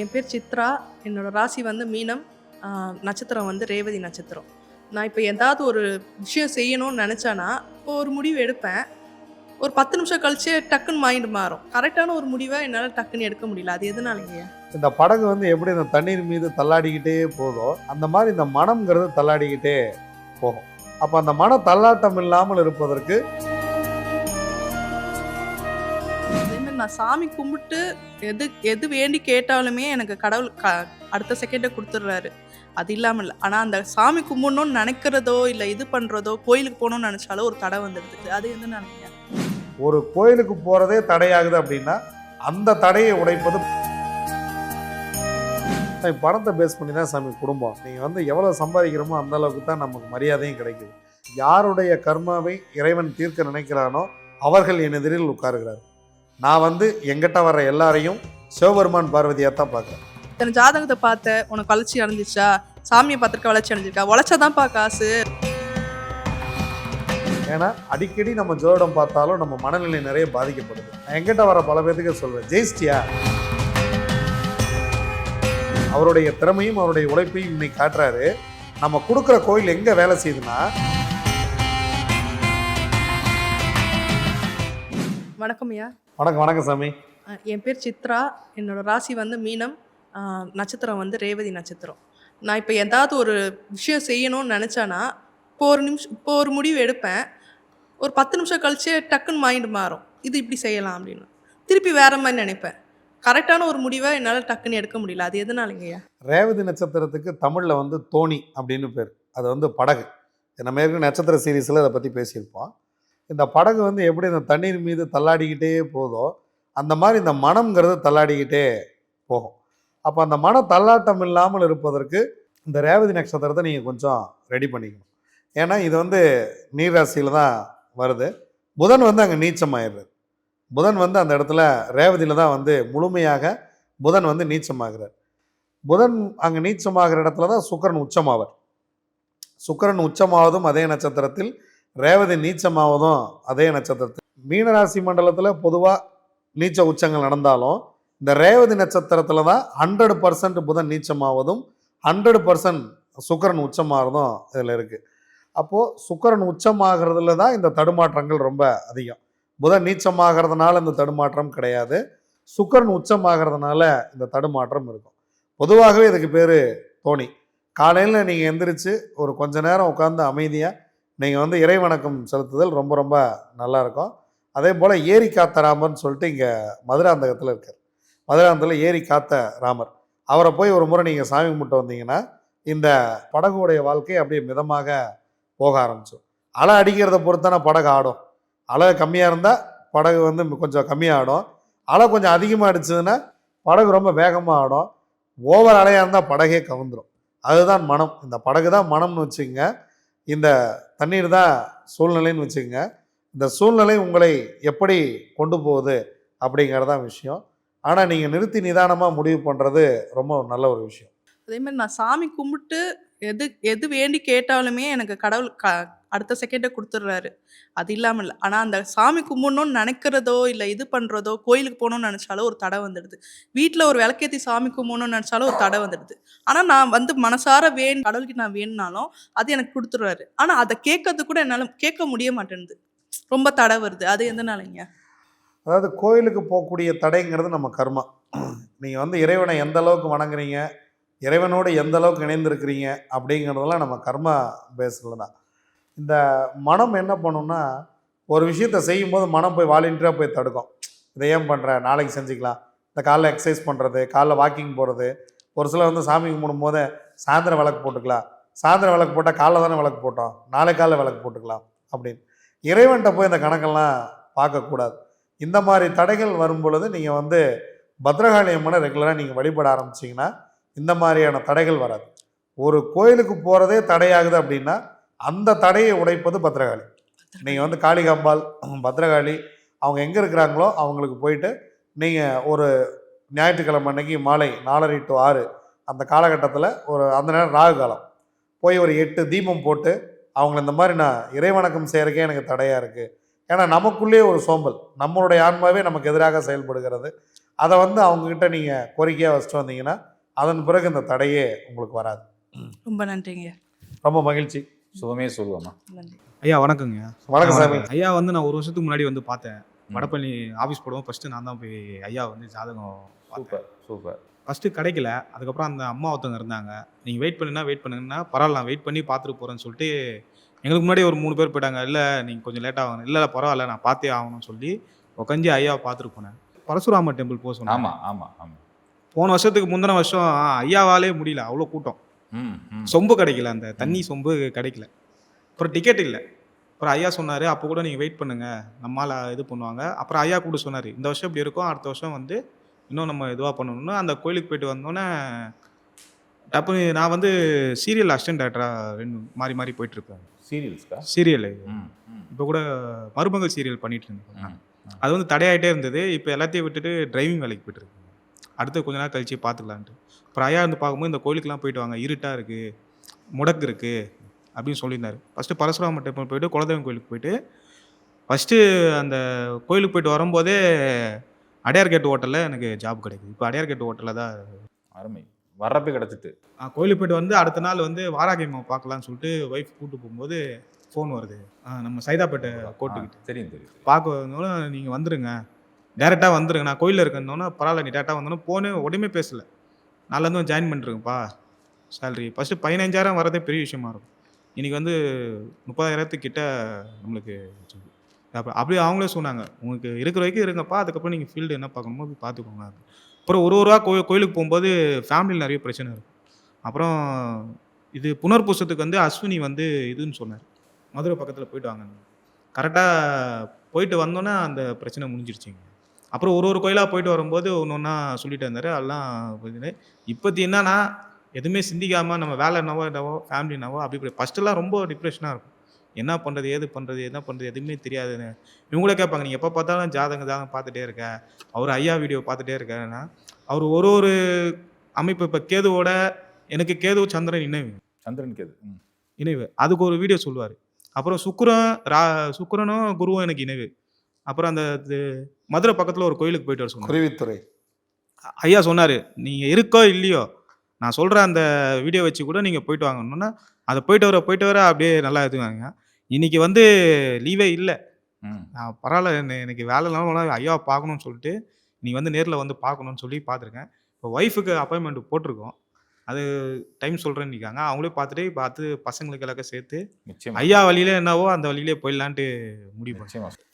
என் பேர் சித்ரா. என்னோடய ராசி வந்து மீனம். நட்சத்திரம் வந்து ரேவதி நட்சத்திரம். நான் இப்போ ஏதாவது ஒரு விஷயம் செய்யணும்னு நினச்சானா இப்போ ஒரு முடிவு எடுப்பேன். ஒரு பத்து நிமிஷம் கழிச்சு டக்குன்னு மைண்ட் மாறும். கரெக்டான ஒரு முடிவை என்னால் டக்குன்னு எடுக்க முடியல. அது எதனாலங்க? இந்த படகு வந்து எப்படி இந்த தண்ணீர் மீது தள்ளாடிக்கிட்டே போதோ அந்த மாதிரி இந்த மனம்ங்கிறது தள்ளாடிக்கிட்டே போகும். அப்போ அந்த மன தள்ளாட்டம் இல்லாமல் இருப்பதற்கு நான் சாமி கும்பிட்டு எது எது வேண்டி கேட்டாலுமே எனக்கு கடவுள் க அடுத்த செகண்டை கொடுத்துட்றாரு. அது இல்லாமல் இல்லை ஆனால் அந்த சாமி கும்பிடணும்னு நினைக்கிறதோ இல்லை இது பண்ணுறதோ கோயிலுக்கு போகணும்னு நினச்சாலோ ஒரு தடை வந்துடுது. அது எதனாலங்க ஒரு கோயிலுக்கு போகிறதே தடையாகுது அப்படின்னா அந்த தடையை உடைப்பது பணத்தை பேஸ் பண்ணி தான் சாமி குடும்பம். நீங்கள் வந்து எவ்வளோ சம்பாதிக்கிறோமோ அந்த அளவுக்கு தான் நமக்கு மரியாதையும் கிடைக்குது. யாருடைய கர்மாவை இறைவன் தீர்க்க நினைக்கிறானோ அவர்கள் என் எதிரில் உட்காருகிறார் நான் வந்து எங்கிட்ட வர்ற எல்லாரையும் சிவபெருமான் பார்வதியாக தான் பார்க்குறேன். இத்தனை ஜாதகத்தை பார்த்த உனக்கு வளர்ச்சி அடைஞ்சிச்சா சாமியை பார்த்துருக்க வளர்ச்சி அடைஞ்சிருக்கா? உழைச்சாதான்ப்பா காசு. ஏன்னா அடிக்கடி நம்ம ஜோதிடம் பார்த்தாலும் நம்ம மனநிலை நிறைய பாதிக்கப்படுது. நான் எங்கிட்ட வர பல பேத்துக்கு சொல்வேன் ஜெயிச்சிட்டியா? அவருடைய திறமையும் அவருடைய உழைப்பையும் இன்னைக்கு காட்டுறாரு. நம்ம கொடுக்குற கோயில் எங்க வேலை செய்யுதுன்னா வணக்கம் ஐயா. வணக்கம் வணக்கம் சாமி. என் பேர் சித்ரா. என்னோட ராசி வந்து மீனம். நட்சத்திரம் வந்து ரேவதி நட்சத்திரம். நான் இப்போ ஏதாவது ஒரு விஷயம் செய்யணும்னு நினச்சானா இப்போ ஒரு நிமிஷம் இப்போ ஒரு முடிவு எடுப்பேன். ஒரு பத்து நிமிஷம் கழிச்சு டக்குன்னு மைண்ட் மாறும். இது இப்படி செய்யலாம் அப்படின்னு. திருப்பி வேற மாதிரி நினைப்பேன். கரெக்டான ஒரு முடிவை என்னால் டக்குன்னு எடுக்க முடியல. அது எதனாலங்கய்யா ரேவதி நட்சத்திரத்துக்கு தமிழில் வந்து தோணி அப்படின்னு பேர். அது வந்து படகு. நம்ம ஏற்கனவே நட்சத்திர சீரீஸில் அதை பற்றி பேசியிருப்போம். இந்த படகு வந்து எப்படி இந்த தண்ணீர் மீது தள்ளாடிக்கிட்டே போதோ அந்த மாதிரி இந்த மனம்ங்கிறது தள்ளாடிக்கிட்டே போகும். அப்போ அந்த மன தள்ளாட்டம் இல்லாமல் இருப்பதற்கு இந்த ரேவதி நட்சத்திரத்தை நீங்கள் கொஞ்சம் ரெடி பண்ணிக்கணும். ஏன்னா இது வந்து நீராசியில் தான் வருது. புதன் வந்து அங்கே நீச்சமாயிடுது புதன் வந்து அந்த இடத்துல ரேவதியில் தான் வந்து முழுமையாக புதன் வந்து நீச்சமாகிறார். புதன் அங்கே நீச்சமாகிற இடத்துல தான் சுக்கரன் உச்சமாவார். சுக்கரன் உச்சமாவதும் அதே நட்சத்திரத்தில் ரேவதி நீச்சமாவதும் அதே நட்சத்திரத்தில் மீனராசி மண்டலத்தில் பொதுவாக நீச்ச உச்சங்கள் நடந்தாலும் இந்த ரேவதி நட்சத்திரத்தில் தான் ஹண்ட்ரட் பர்சன்ட் புதன் நீச்சமாவதும் ஹண்ட்ரட் பர்சன்ட் சுக்கரன் உச்சமாகிறதும் இதில் இருக்குது அப்போது சுக்கரன் உச்சமாகிறதுல தான் இந்த தடுமாற்றங்கள் ரொம்ப அதிகம். புதன் நீச்சமாகிறதுனால இந்த தடுமாற்றம் கிடையாது. சுக்கரன் உச்சமாகிறதுனால இந்த தடுமாற்றம் இருக்கும். பொதுவாகவே இதுக்கு பேர் தோணி காலையில் நீங்கள் எந்திரிச்சு ஒரு கொஞ்ச நேரம் உட்காந்து அமைதியாக நீங்கள் வந்து இறை வணக்கம் செலுத்துதல் ரொம்ப ரொம்ப நல்லா இருக்கும் அதே போல் ஏரி காத்த ராமர்னு சொல்லிட்டு இங்கே மதுராந்தகத்தில் இருக்கார். மதுராந்தகத்தில் ஏரி காத்த ராமர். அவரை போய் ஒரு முறை நீங்கள் சாமி கும்பிட்டு வந்தீங்கன்னா இந்த படகுடைய வாழ்க்கை அப்படியே மிதமாக போக ஆரம்பிச்சிடும். அலை அடிக்கிறத பொறுத்தான படகு ஆடும். அலை கம்மியாக இருந்தால் படகு வந்து கொஞ்சம் கம்மியாக ஆடும். அலை கொஞ்சம் அதிகமாக அடிச்சதுன்னா படகு ரொம்ப வேகமாக ஆடும். ஓவர் அலையாக இருந்தால் படகே கவுந்துடும் அதுதான் மனம். இந்த படகு தான் மனம்னு வச்சுக்கோங்க. இந்த தண்ணீர் தான் சூழ்நிலைன்னு வச்சுக்கோங்க. இந்த சூழ்நிலை உங்களை எப்படி கொண்டு போகுது அப்படிங்கிறதான் விஷயம். ஆனால் நீங்கள் நிறுத்தி நிதானமாக முடிவு பண்ணுறது ரொம்ப நல்ல ஒரு விஷயம். அதே மாதிரி நான் சாமி கும்பிட்டு எது எது வேண்டி கேட்டாலுமே எனக்கு கடவுள் க அடுத்த செகண்டை கொடுத்துட்றாரு அது இல்லாமல் இல்லை ஆனால் அந்த சாமி கும்பிடணும்னு நினைக்கிறதோ இல்லை இது பண்ணுறதோ கோயிலுக்கு போகணும்னு நினச்சாலோ ஒரு தடை வந்துடுது. வீட்டில் ஒரு விளக்கேற்றி சாமி கும்பிடணும்னு நினச்சாலும் ஒரு தடை வந்துடுது. ஆனால் நான் வந்து மனசார வேணும் கடவுளுக்கு நான் வேணுனாலும் அது எனக்கு கொடுத்துருவாரு ஆனால் அதை கேட்கறது கூட என்னால் கேட்க முடிய மாட்டேன்து ரொம்ப தடை வருது. அது எதனாலங்க அதாவது கோயிலுக்கு போகக்கூடிய தடைங்கிறது நம்ம கர்மா. நீங்கள் வந்து இறைவனை எந்த அளவுக்கு வணங்குறீங்க? இறைவனோடு எந்த அளவுக்கு இணைந்திருக்கிறீங்க? அப்படிங்கிறதெல்லாம் நம்ம கர்மா பேஸில் தான் இந்த மனம் என்ன பண்ணும்னா ஒரு விஷயத்தை செய்யும்போது மனம் போய் வாலண்டியராக போய் தடுக்கும். இதை ஏன் பண்ணுற நாளைக்கு செஞ்சுக்கலாம். இந்த காலைல எக்ஸசைஸ் பண்ணுறது காலைல வாக்கிங் போகிறது ஒரு சிலர் வந்து சாமி கும்பிடும் போது சாயந்தரம் விளக்கு போட்டுக்கலாம். சாயந்தரம் விளக்கு போட்டால் காலைல தானே விளக்கு போட்டோம். நாளை காலைல விளக்கு போட்டுக்கலாம் அப்படின்னு. இறைவன்கிட்ட போய் இந்த கணக்கெல்லாம் பார்க்கக்கூடாது. இந்த மாதிரி தடைகள் வரும் பொழுது நீங்கள் வந்து பத்ரகாளி அம்மனை ரெகுலராக நீங்கள் வழிபட ஆரம்பிச்சிங்கன்னா இந்த மாதிரியான தடைகள் வராது. ஒரு கோயிலுக்கு போகிறதே தடையாகுது அப்படின்னா அந்த தடையை உடைப்பது பத்ரகாளி நீங்கள் வந்து காளிகாம்பாள் பத்ரகாளி அவங்க எங்கே இருக்கிறாங்களோ அவங்களுக்கு போயிட்டு நீங்கள் ஒரு ஞாயிற்றுக்கிழமை அன்னைக்கு மாலை நாலரை டு ஆறு அந்த காலகட்டத்தில் ஒரு அந்த நேரம் ராகு காலம். போய் ஒரு எட்டு தீபம் போட்டு அவங்கள இந்த மாதிரி நான் இறைவணக்கம் செய்கிறக்கே எனக்கு தடையாக இருக்குது ஏன்னா நமக்குள்ளே ஒரு சோம்பல். நம்மளுடைய ஆன்மாவே நமக்கு எதிராக செயல்படுகிறது. அதை வந்து அவங்கக்கிட்ட நீங்கள் கோரிக்கையாக வச்சுட்டு வந்தீங்கன்னா அதன் பிறகு இந்த தடையே உங்களுக்கு வராது. ரொம்ப நன்றிங்க. ரொம்ப மகிழ்ச்சி. சுகமே சொல்லுவோம்மா. ஐயா வணக்கங்க. வணக்கம் சாமி. ஐயா வந்து நான் ஒரு வருஷத்துக்கு முன்னாடி வந்து பார்த்தேன். வடபழனி ஆஃபீஸ் போடுவோம். ஃபர்ஸ்ட் நான் தான் போய் ஐயா வந்து ஜாதகம் சூப்பர் சூப்பர். ஃபர்ஸ்ட் கிடைக்கல. அதுக்கப்புறம் அந்த அம்மா ஒருத்தவங்க இருந்தாங்க. நீங்கள் வெயிட் பண்ணுனா வெயிட் பண்ணுங்கன்னா பரவாயில்ல நான் வெயிட் பண்ணி பார்த்துட்டு போகிறேன்னு சொல்லிட்டு எங்களுக்கு முன்னாடி ஒரு மூணு பேர் போயிட்டாங்க. இல்லை நீங்கள் கொஞ்சம் லேட் ஆகணும் இல்லை இல்லை பரவாயில்ல நான் பார்த்தே ஆகணும்னு சொல்லி உட்காந்து ஐயாவை பார்த்துட்டு போனேன். பரசுராம டெம்பிள் போக சொன்னாங்க. ஆமா ஆமா ஆமா. போன வருஷத்துக்கு முந்தின வருஷம் ஐயாவாலே முடியல. அவ்வளோ கூட்டம். சொம்பு கிடைக்கல அந்த தண்ணி சொம்பு கிடைக்கல. அப்புறம் டிக்கெட் இல்லை. அப்புறம் ஐயா சொன்னார் அப்போ கூட நீங்கள் வெயிட் பண்ணுங்க. நம்மால் இது பண்ணுவாங்க. அப்புறம் ஐயா கூட சொன்னார் இந்த வருஷம் இப்படி இருக்கும் அடுத்த வருஷம் வந்து இன்னும் நம்ம இதுவாக பண்ணணும்னு. அந்த கோயிலுக்கு போயிட்டு வந்தோன்னே டப்புனு நான் வந்து சீரியல் அசிஸ்டன்ட் டேரக்டராக ரெண்டு மாறி மாறி போயிட்டுருப்பேன் சீரியல்ஸ்க்கா சீரியல் இப்போ கூட மருமகள் சீரியல் பண்ணிட்டு இருந்தேன். அது வந்து தடையாயிட்டே இருந்தது. இப்போ எல்லாத்தையும் விட்டுட்டு டிரைவிங் வேலைக்கு போயிட்டு இருக்கேன் அடுத்து கொஞ்ச நாள் கழிச்சு பார்த்துக்கலான்ட்டு. அப்புறம் ஐயா வந்து பார்க்கும்போது இந்த கோயிலுக்குலாம் போயிட்டு வாங்க இருட்டாக இருக்குது முடக்கு இருக்குது அப்படின்னு சொல்லியிருந்தாரு. ஃபஸ்ட்டு பரசுராம டெம்பிள் போயிட்டு குலதெய்வம் கோயிலுக்கு போயிட்டு ஃபஸ்ட்டு அந்த கோயிலுக்கு போயிட்டு வரும்போதே அடையார் கேட் ஹோட்டலில் எனக்கு ஜாப் கிடைக்குது. இப்போ அடையார் கேட் ஹோட்டலில் தான் அருமை. வர்றப்பே கிடச்சிட்டு. கோயிலுக்கு போயிட்டு வந்து அடுத்த நாள் வந்து வாராகியம்மா பார்க்கலான்னு சொல்லிட்டு ஒய்ஃப் கூப்பிட்டு போகும்போது ஃபோன் வருது. ஆ, நம்ம சைதாப்பேட்டை கோர்ட்டுக்கிட்ட ஆ, தெரியும் தெரியும் பார்க்க வந்தோன்னே நீங்கள் வந்துருங்க. டேரெக்டாக வந்துருங்க. நான் கோயிலில் இருக்கேன்னொன்னே பரவாயில்ல நீ டேரெக்டாக வந்தோன்னே போனே உடனே பேசல. நாளிலேருந்து ஜாயின் பண்ணிருங்கப்பா சேலரி ஃபஸ்ட்டு பதினஞ்சாயிரம் வரதே பெரிய விஷயமா இருக்கும். இன்றைக்கி வந்து முப்பதாயிரத்துக்கிட்ட நம்மளுக்கு அப்போ அப்படியே அவங்களே சொன்னாங்க உங்களுக்கு இருக்கிற வரைக்கும் இருங்கப்பா அதுக்கப்புறம் நீங்கள் ஃபீல்டு என்ன பார்க்கணுமோ போய் பார்த்துக்கோங்க. அப்புறம் ஒரு ஒரு ரூபா கோயில் கோயிலுக்கு போகும்போது ஃபேமிலியில் நிறைய பிரச்சனை இருக்கும். அப்புறம் இது புனர்பூசத்துக்கு வந்து அஸ்வினி வந்து இதுன்னு சொன்னார். மதுரை பக்கத்தில் போயிட்டு வாங்க. கரெக்டாக போயிட்டு வந்தோன்னே அந்த பிரச்சனை முடிஞ்சிருச்சுங்க. அப்புறம் ஒரு ஒரு கோயிலாக போயிட்டு வரும்போது ஒன்று ஒன்றா சொல்லிட்டு இருந்தார். அதெல்லாம் இப்போத்தி என்னன்னா எதுவுமே சிந்திக்காமல் நம்ம வேலை என்னவோ என்னவோ ஃபேமிலி என்னவோ அப்படி இப்படி. ஃபஸ்ட்டுலாம் ரொம்ப டிப்ரெஷனாக இருக்கும். என்ன பண்ணுறது ஏது பண்ணுறது என்ன பண்ணுறது எதுவுமே தெரியாதுன்னு. இவங்களே கேட்பாங்க நீ எப்போ பார்த்தாலும் ஜாதகம் ஜாதகம் பார்த்துட்டே இருக்க. அவர் ஐயா வீடியோ பார்த்துட்டே இருக்கேன்னா அவர் ஒரு ஒரு அமைப்பு இப்போ கேதுவோட எனக்கு கேது சந்திரன் இணைவு. சந்திரன் கேது. இணைவு. அதுக்கு ஒரு வீடியோ சொல்லுவார். அப்புறம் சுக்கிரன் ரா சுக்கிரனும் குருவும் எனக்கு இணைவு. அப்புறம் அந்த இது மதுரை பக்கத்தில் ஒரு கோயிலுக்கு போயிட்டு வர சொன்னார். குருவித்துறை. ஐயா சொன்னார் நீங்கள் இருக்கோ இல்லையோ நான் சொல்கிற அந்த வீடியோ வச்சு கூட நீங்கள் போயிட்டு வாங்கணுன்னா அதை போயிட்டு வர போயிட்டு வர அப்படியே நல்லா இதுவாங்க இன்னைக்கு வந்து லீவே இல்லை. நான் பரவாயில்ல எனக்கு வேலை இல்லாமல் ஐயாவை பார்க்கணும்னு சொல்லிட்டு நீ வந்து நேரில் வந்து பார்க்கணும்னு சொல்லி பார்த்துருக்கேன். இப்போ ஒய்ஃபுக்கு அப்பாயின்மெண்ட் போட்டிருக்கோம். அது டைம் சொல்கிறேன்னு இருக்காங்க. அவங்களே பார்த்துட்டு பார்த்து பசங்களுக்கு எல்லாத்தையும் சேர்த்து ஐயா வழியில என்னவோ அந்த வழியிலே போயிடலான்ட்டு முடிவு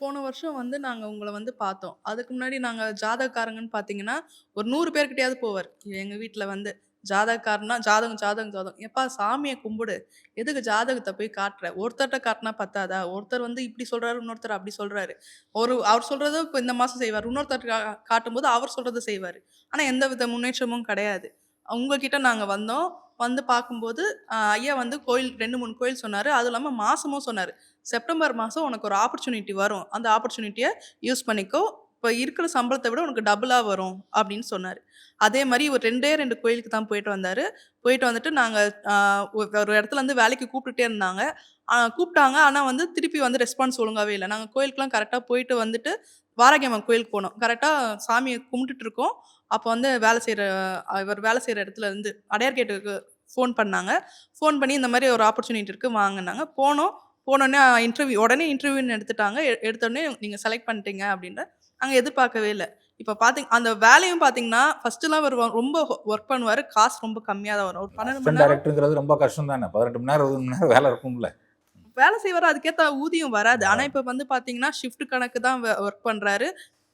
போன வருஷம் வந்து நாங்கள் உங்களை வந்து பார்த்தோம். அதுக்கு முன்னாடி நாங்கள் ஜாதகக்காரங்கன்னு பார்த்தீங்கன்னா ஒரு நூறு பேர்கிட்டயாவது போவார். எங்கள் வீட்டில் வந்து ஜாதகக்காரனா ஜாதகம் ஜாதகம் ஜாதகம். எப்பா சாமியை கும்பிடு. எதுக்கு ஜாதகத்தை போய் காட்டுற? ஒருத்தர்கிட்ட காட்டினா பத்தாதா? ஒருத்தர் வந்து இப்படி சொல்றாரு இன்னொருத்தர் அப்படி சொல்றாரு. ஒரு அவர் சொல்றதை இப்போ இந்த மாதம் செய்வார். இன்னொருத்தர் காட்டும்போது அவர் சொல்றதை செய்வார். ஆனால் எந்த வித முன்னேற்றமும் கிடையாது. உங்ககிட்ட நாங்கள் வந்தோம். வந்து பார்க்கும்போது ஐயா வந்து கோயில் ரெண்டு மூணு கோயில் சொன்னார். அதுவும் இல்லாமல் மாதமும் சொன்னார். செப்டம்பர் மாதம் உனக்கு ஒரு ஆப்பர்ச்சுனிட்டி வரும். அந்த ஆப்பர்ச்சுனிட்டியை யூஸ் பண்ணிக்கோ. இப்போ இருக்கிற சம்பளத்தை விட உனக்கு டபுளாக வரும் அப்படின்னு சொன்னார். அதே மாதிரி ஒரு ரெண்டே ரெண்டு கோயிலுக்கு தான் போயிட்டு வந்தார். போயிட்டு வந்துட்டு நாங்கள் ஒரு இடத்துல இருந்து வேலைக்கு கூப்பிட்டுட்டே இருந்தாங்க. கூப்பிட்டாங்க. ஆனால் வந்து திருப்பி வந்து ரெஸ்பான்ஸ் ஒழுங்காகவே இல்லை. நாங்கள் கோயிலுக்குலாம் கரெக்டாக போயிட்டு வந்துட்டு வாராகியம்மன் கோயிலுக்கு போனோம். கரெக்டாக சாமியை கும்பிட்டுட்டு இருக்கோம். அப்போ வந்து வேலை செய்கிற இவர் வேலை செய்கிற இடத்துல இருந்து அடையார் கேட்டுக்கு ஃபோன் பண்ணாங்க. ஃபோன் பண்ணி இந்த மாதிரி ஒரு ஆப்பர்ச்சுனிட்டி இருக்குது வாங்கினாங்க. போனோம். போனோடனே இன்டர்வியூ உடனே இன்டர்வியூன்னு எடுத்துட்டாங்க. எடுத்தோடனே நீங்கள் செலக்ட் பண்ணிட்டீங்க அப்படின்ற நாங்கள் எதிர்பார்க்கவே இல்லை. இப்போ பார்த்தீங்க அந்த வேலையும் பார்த்தீங்கன்னா ஃபர்ஸ்ட்லாம் அவர் ரொம்ப ஒர்க் பண்ணுவார். காசு ரொம்ப கம்மியாக தான் வரும். ஒரு பன்னெண்டு மணி டைரக்டருங்கிறது ரொம்ப கஷ்டம் தானே? பதினெட்டு மணி நேரம் இருபது மணி நேரம் வேலை இருக்கும்ல. வேலை செய்வார்? அதுக்கேற்ற ஊதியம் வராது. ஆனால் இப்போ வந்து பார்த்தீங்கன்னா ஷிஃப்ட் கணக்கு தான் ஒர்க் பண்ணுறாரு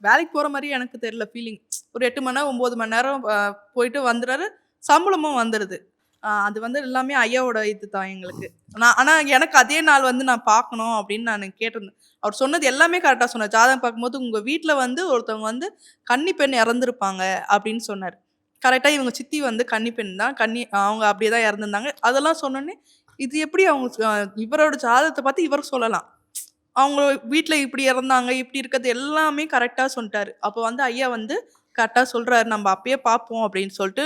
வேலைக்கு போகிற மாதிரி எனக்கு தெரியல ஃபீலிங் ஒரு எட்டு மணி நேரம் ஒம்பது மணி நேரம் போயிட்டு வந்துடுறாரு. சம்பளமும் வந்துடுது. அது வந்து எல்லாமே ஐயாவோட இது தான் எங்களுக்கு. நான் ஆனால் எனக்கு அதே நாள் வந்து நான் பார்க்கணும் அப்படின்னு நான் கேட்டிருந்தேன். அவர் சொன்னது எல்லாமே கரெக்டாக சொன்னார். ஜாதகம் பார்க்கும்போது உங்கள் வீட்டில் வந்து ஒருத்தவங்க வந்து கன்னி பெண் இறந்துருப்பாங்க அப்படின்னு சொன்னார். கரெக்டாக இவங்க சித்தி வந்து கன்னி பெண் தான். கன்னி அவங்க அப்படியே தான் இறந்துருந்தாங்க. அதெல்லாம் சொன்னோன்னே இது எப்படி அவங்க இவரோட ஜாதகத்தை பார்த்து இவர் சொல்லலாம். அவங்க வீட்டில் இப்படி இறந்தாங்க இப்படி இருக்கிறது எல்லாமே கரெக்டாக சொல்லிட்டாரு. அப்போ வந்து ஐயா வந்து கரெக்டாக சொல்கிறாரு நம்ம அப்பயே பார்ப்போம் அப்படின்னு சொல்லிட்டு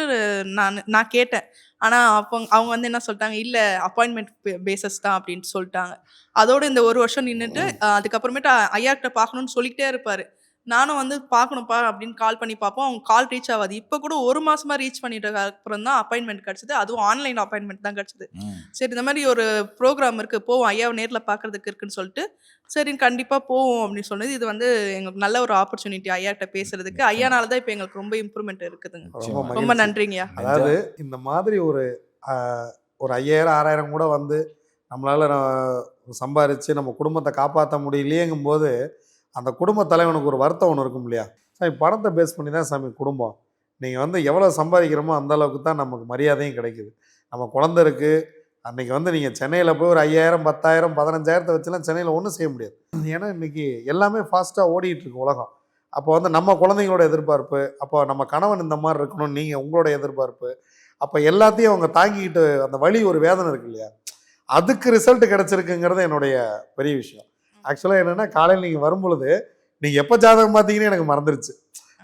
நான் நான் கேட்டேன். ஆனால் அப்போ அவங்க வந்து என்ன சொல்லிட்டாங்க இல்லை அப்பாயின்மெண்ட் பேசஸ் தான் அப்படின்னு சொல்லிட்டாங்க. அதோட இந்த ஒரு வருஷம் நின்றுட்டு அதுக்கப்புறமேட்டு ஐயா கிட்ட பார்க்கணும்னு சொல்லிக்கிட்டே இருப்பார். நானும் வந்து பார்க்கணும்ப்பா அப்படின்னு கால் பண்ணி பார்ப்போம். அவங்க கால் ரீச் ஆகாது. இப்போ கூட ஒரு மாசமா ரீச் பண்ணிட்டு அப்புறம் தான் அப்பாயின்மெண்ட் கிடச்சிது. அதுவும் ஆன்லைன் அப்பாயின்மெண்ட் தான் கிடச்சிது. சரி இந்த மாதிரி ஒரு ப்ரோக்ராம் இருக்கு. போவோம். ஐயாவை நேரில் பார்க்கறதுக்கு இருக்குன்னு சொல்லிட்டு சரி கண்டிப்பாக போவோம் அப்படின்னு சொன்னது. இது வந்து எங்களுக்கு நல்ல ஒரு ஆப்பர்ச்சுனிட்டி ஐயாட்ட பேசுறதுக்கு. ஐயானால தான் இப்போ எங்களுக்கு ரொம்ப இம்ப்ரூவ்மெண்ட் இருக்குதுங்க. ரொம்ப. நன்றிங்கய்யா. அதாவது இந்த மாதிரி ஒரு ஒரு ஐயாயிரம் ஆறாயிரம் கூட வந்து நம்மளால் சம்பாரித்து நம்ம குடும்பத்தை காப்பாற்ற முடியலையேங்கும் போது அந்த குடும்ப தலைவனுக்கு ஒரு வருத்தம் ஒன்று இருக்கும் இல்லையா? சாமி பணத்தை பேஸ் பண்ணி தான் சாமி குடும்பம். நீங்கள் வந்து எவ்வளோ சம்பாதிக்கிறோமோ அந்த அளவுக்கு தான் நமக்கு மரியாதையும் கிடைக்குது. நம்ம குழந்தை இருக்குது அன்றைக்கி வந்து நீங்கள் சென்னையில் போய் ஒரு ஐயாயிரம் பத்தாயிரம் பதினஞ்சாயிரத்தை வச்சுலாம் சென்னையில் ஒன்றும் செய்ய முடியாது. ஏன்னா இன்றைக்கி எல்லாமே ஃபாஸ்ட்டாக ஓடிட்டுருக்கு உலகம். அப்போ வந்து நம்ம குழந்தைங்களோட எதிர்பார்ப்பு அப்போ நம்ம கணவன் இந்த மாதிரி இருக்கணும் நீங்கள் உங்களோட எதிர்பார்ப்பு அப்போ எல்லாத்தையும் அவங்க தாங்கிக்கிட்டு அந்த வழி ஒரு வேதனை இருக்கு இல்லையா? அதுக்கு ரிசல்ட் கிடச்சிருக்குங்கிறது என்னுடைய பெரிய விஷயம். ஆக்சுவலாக என்னென்னா காலையில் நீங்கள் வரும்பொழுது நீங்கள் எப்போ ஜாதகம் பார்த்தீங்கன்னு எனக்கு மறந்துருச்சு.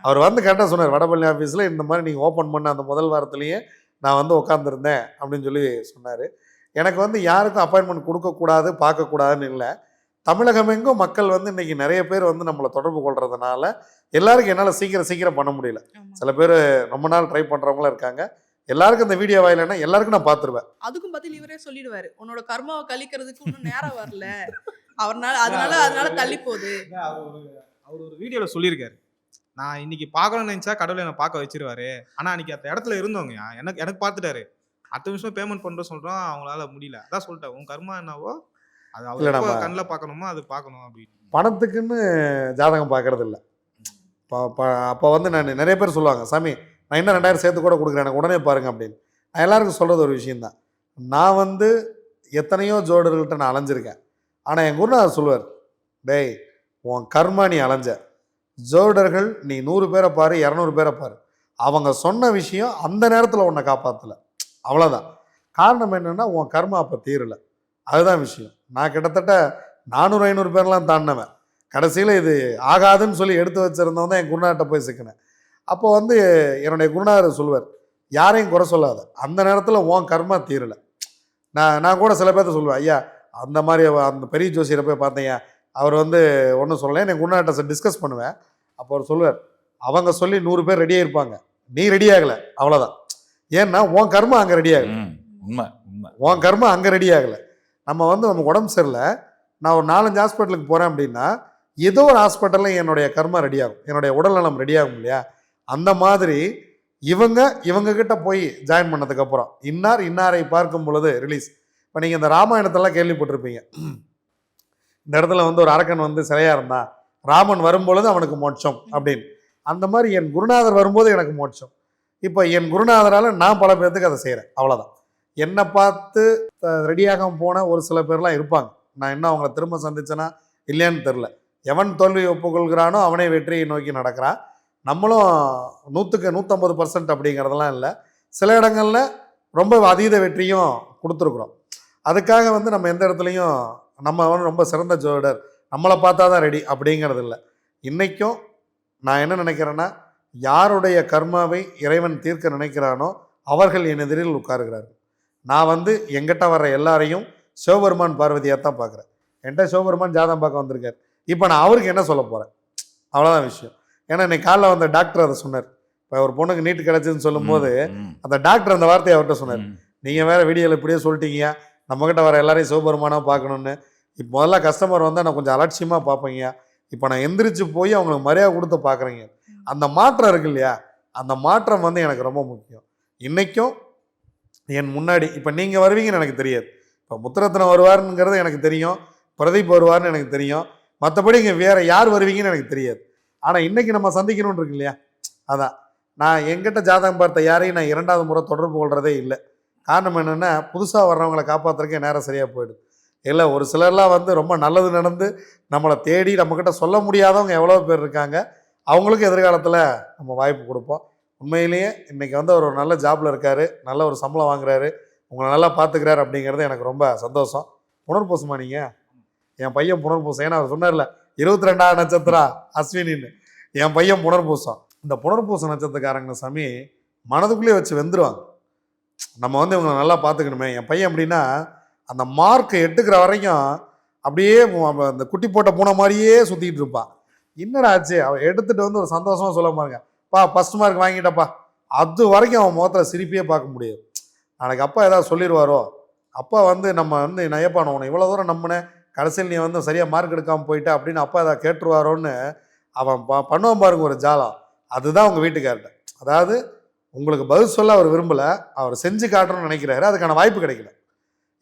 அவர் வந்து கரெக்டாக சொன்னார் வடபள்ளி ஆஃபீஸில் இந்த மாதிரி நீங்கள் ஓப்பன் பண்ண அந்த முதல் வாரத்துலேயே நான் வந்து உட்காந்துருந்தேன் அப்படின்னு சொல்லி சொன்னார். எனக்கு வந்து யாருக்கும் அப்பாயின்மெண்ட் கொடுக்கக்கூடாது பார்க்கக்கூடாதுன்னு இல்லை. தமிழகமெங்கும் மக்கள் வந்து இன்னைக்கு நிறைய பேர் வந்து நம்மளை தொடர்பு கொள்றதுனால எல்லாருக்கும் என்னால் சீக்கிரம் சீக்கிரம் பண்ண முடியல. சில பேர் ரொம்ப நாள் ட்ரை பண்ணுறவங்களும் இருக்காங்க. எல்லாருக்கும் இந்த வீடியோ வாயிலன்னா எல்லாருக்கும் நான் பார்த்துருவேன். அதுக்கும் பதில் இவரே சொல்லிடுவாரு. உன்னோட கர்மாவை கழிக்கிறதுக்கு இன்னும் நேரம் வரல. அவர்னால அதனால அதனால தள்ளி போகுது. அவர் ஒரு அவர் ஒரு வீடியோவில் சொல்லியிருக்காரு. நான் இன்னைக்கு பார்க்கணும்னு நினச்சா கடவுளை என்னை பார்க்க வச்சிருவாரு. ஆனால் அன்னைக்கு அந்த இடத்துல இருந்தவங்க எனக்கு எனக்கு பார்த்துட்டாரு. அடுத்த நிமிஷம் பேமெண்ட் பண்ணுற சொல்கிறோம் அவங்களால முடியல. அதான் சொல்லிட்டேன் உன் கர்மா என்னவோ அது நம்ம- கண்ணில் பார்க்கணுமோ அது பார்க்கணும் அப்படின்னு. பணத்துக்குன்னு ஜாதகம் பார்க்கறது இல்லை. அப்போ வந்து நான் நிறைய பேர் சொல்லுவாங்க சாமி நான் இன்னும் ரெண்டாயிரம் சேர்த்து கூட கொடுக்குறேன் எனக்கு உடனே பாருங்க அப்படின்னு. நான் எல்லாருக்கும் சொல்கிறது ஒரு விஷயந்தான் நான் வந்து எத்தனையோ ஜோடர்கள்ட்ட நான் அலைஞ்சிருக்கேன். ஆனால் என் குருநாதர் சொல்லுவார் டேய் உன் கர்மா நீ அலைஞ்ச. ஜோடர்கள் நீ நூறு பேரை பாரு இரநூறு பேரை பாரு. அவங்க சொன்ன விஷயம் அந்த நேரத்தில் உன்னை காப்பாற்றலை அவ்வளோதான் காரணம் என்னென்னா உன் கர்மா அப்போ தீரலை. அதுதான் விஷயம். நான் கிட்டத்தட்ட நானூறு ஐநூறு பேர்லாம் தாண்டினவன். கடைசியில் இது ஆகாதுன்னு சொல்லி எடுத்து வச்சுருந்தவன் தான் என் குருநாட்டை போய் சிக்கினேன். அப்போ வந்து என்னுடைய குருநாதர் சொல்லுவார் யாரையும் குறை சொல்லாத. அந்த நேரத்தில் உன் கர்மா தீரலை. நான் நான் கூட சில பேர்த்த சொல்லுவேன் ஐயா அந்த மாதிரி அந்த பெரிய ஜோசியரை போய் பார்த்தேன். அவர் வந்து ஒன்றும் சொல்லலை. என் குருநாட்ட டிஸ்கஸ் பண்ணுவேன். அப்போ அவர் சொல்லுவார் அவங்க சொல்லி நூறு பேர் ரெடியாக இருப்பாங்க நீ ரெடி ஆகலை. அவ்வளோதான் ஏன்னா உன் கர்மா அங்கே ரெடி ஆகலை. உண்மை உண்மை. உன் கர்மா அங்கே ரெடி ஆகலை. நம்ம வந்து நம்ம உடம்பு சரியில்லை. நான் ஒரு நாலஞ்சு ஹாஸ்பிட்டலுக்கு போகிறேன் அப்படின்னா ஏதோ ஒரு ஹாஸ்பிட்டலில் என்னுடைய கர்மா ரெடி ஆகும். என்னுடைய உடல்நலம் ரெடி ஆகும் இல்லையா? அந்த மாதிரி இவங்க இவங்க கிட்ட போய் ஜாயின் பண்ணதுக்கப்புறம் இன்னார் இன்னாரை பார்க்கும் பொழுது ரிலீஸ் இப்போ நீங்கள் இந்த ராமாயணத்தெல்லாம் கேள்விப்பட்டிருப்பீங்க. இந்த இடத்துல வந்து ஒரு அரக்கன் வந்து சிலையாக இருந்தான் ராமன் வரும்பொழுது அவனுக்கு மோட்சம் அப்படின்னு. அந்த மாதிரி என் குருநாதர் வரும்போது எனக்கு மோட்சம். இப்போ என் குருநாதரால் நான் பல பேர்த்துக்கு அதை செய்கிறேன் அவ்வளோதான் என்னை பார்த்து ரெடியாக போன ஒரு சில பேர்லாம் இருப்பாங்க. நான் இன்னும் அவங்கள திரும்ப சந்திச்சேனா இல்லையான்னு தெரில எவன் தோல்வி ஒப்புக்கொள்கிறானோ அவனே வெற்றியை நோக்கி நடக்கிறான். நம்மளும் நூற்றுக்கு நூற்றம்பது பர்சன்ட் அப்படிங்கிறதெல்லாம் இல்லை. சில இடங்களில் ரொம்ப அதீத வெற்றியும் கொடுத்துருக்குறோம். அதுக்காக வந்து நம்ம எந்த இடத்துலையும் நம்ம வந்து ரொம்ப சிறந்த ஜோடர் நம்மளை பார்த்தா தான் ரெடி அப்படிங்கிறது இல்லை இன்றைக்கும் நான் என்ன நினைக்கிறேன்னா யாருடைய கர்மாவை இறைவன் தீர்க்க நினைக்கிறானோ அவர்கள் என் எதிரில் உட்காருகிறார்கள். நான் வந்து எங்கிட்ட வர்ற எல்லாரையும் சிவபெருமான் பார்வதியாக தான் பார்க்குறேன். என்கிட்ட சிவபெருமான் ஜாதகம் பார்க்க வந்திருக்கார். இப்போ நான் அவருக்கு என்ன சொல்ல போகிறேன் அவ்வளோதான் விஷயம். ஏன்னா இன்னைக்கு காலைல வந்த டாக்டர் அதை சொன்னார். இப்போ ஒரு பொண்ணுக்கு நீட்டு கிடச்சுன்னு சொல்லும்போது. அந்த டாக்டர் அந்த வார்த்தையை அவர்கிட்ட சொன்னார். நீங்கள் வேறு வீடியோவில் இப்படியே சொல்லிட்டீங்க. நம்மக்கிட்ட வர எல்லாரையும் சிவபெருமானாக பார்க்கணுன்னு இப்போ முதல்ல கஸ்டமர் வந்து நான் கொஞ்சம் அலட்சியமாக பார்ப்பீங்க இப்போ நான் எந்திரிச்சு போய் அவங்களுக்கு மரியாதை கொடுத்து பார்க்குறீங்க அந்த மாற்றம் இருக்கு இல்லையா? அந்த மாற்றம் வந்து எனக்கு ரொம்ப முக்கியம். இன்றைக்கும் என் முன்னாடி இப்போ நீங்கள் வருவீங்கன்னு எனக்கு தெரியாது. இப்போ முத்துரத்னம் வருவாருங்கிறது எனக்கு தெரியும். பிரதீப் வருவார்னு எனக்கு தெரியும். மற்றபடி இங்கே வேறு யார் வருவீங்கன்னு எனக்கு தெரியாது. ஆனால் இன்றைக்கி நம்ம சந்திக்கணும்னு இருக்கு இல்லையா? அதான். நான் எங்கிட்ட ஜாதகம் பார்த்த யாரையும் நான் இரண்டாவது முறை தொடர்பு கொள்றதே இல்லை. காரணம் என்னென்னா புதுசாக வர்றவங்களை காப்பாற்றுறக்கே நேரம் சரியாக போயிடுது. இல்லை ஒரு சிலர்லாம் வந்து ரொம்ப நல்லது நடந்து நம்மளை தேடி நம்மக்கிட்ட சொல்ல முடியாதவங்க எவ்வளோ பேர் இருக்காங்க அவங்களுக்கும் எதிர்காலத்தில் நம்ம வாய்ப்பு கொடுப்போம். உண்மையிலேயே இன்றைக்கி வந்து அவர் ஒரு நல்ல ஜாப்பில் இருக்கார் நல்ல ஒரு சம்பளம் வாங்குறாரு உங்களை நல்லா பார்த்துக்கிறாரு அப்படிங்கிறது எனக்கு ரொம்ப சந்தோஷம். புனர்பூசமா நீங்கள் என் பையன் புனர்பூசம் ஏன்னா அவர் சொன்னார்ல இருபத்தி ரெண்டாவது நட்சத்திரம் அஸ்வினின்னு. என் பையன் புனர்பூசம். இந்த புனர்பூச நட்சத்திரக்காரங்க சாமி மனதுக்குள்ளேயே வச்சு வெந்துருவாங்க. நம்ம வந்து இவங்களை நல்லா பார்த்துக்கணுமே. என் பையன் அப்படின்னா அந்த மார்க் எட்டுக்கிற வரைக்கும் அப்படியே அந்த குட்டி போட்ட பூனை மாதிரியே சுற்றிக்கிட்டு இருப்பான். என்னடா ஆச்சு? அவன் எடுத்துகிட்டு வந்து ஒரு சந்தோஷமாக சொல்ல பாருங்க. பா ஃபர்ஸ்ட் மார்க் வாங்கிட்டப்பா. அது வரைக்கும் அவன் முகத்தில் சிரிப்பே பார்க்க முடியாது. நாளைக்கு அப்பா ஏதாவது சொல்லிடுவாரோ அப்பா வந்து நம்ம வந்து நயப்பான நான் இவ்வளோ தூரம் நம்பினேன். கடைசியில் நீ வந்து சரியாக மார்க் எடுக்காமல் போயிட்ட அப்படின்னு அப்பா ஏதாவது கேட்டுருவாரோன்னு அவன் ப- பண்ணுவான் பாருங்க ஒரு ஜாலம். அதுதான் உங்கள் வீட்டுக்கார்ட்ட. அதாவது உங்களுக்கு பதில் சொல்ல அவர் விரும்பலை அவர் செஞ்சு காட்டணும்னு நினைக்கிறாரு அதுக்கான வாய்ப்பு கிடைக்கல.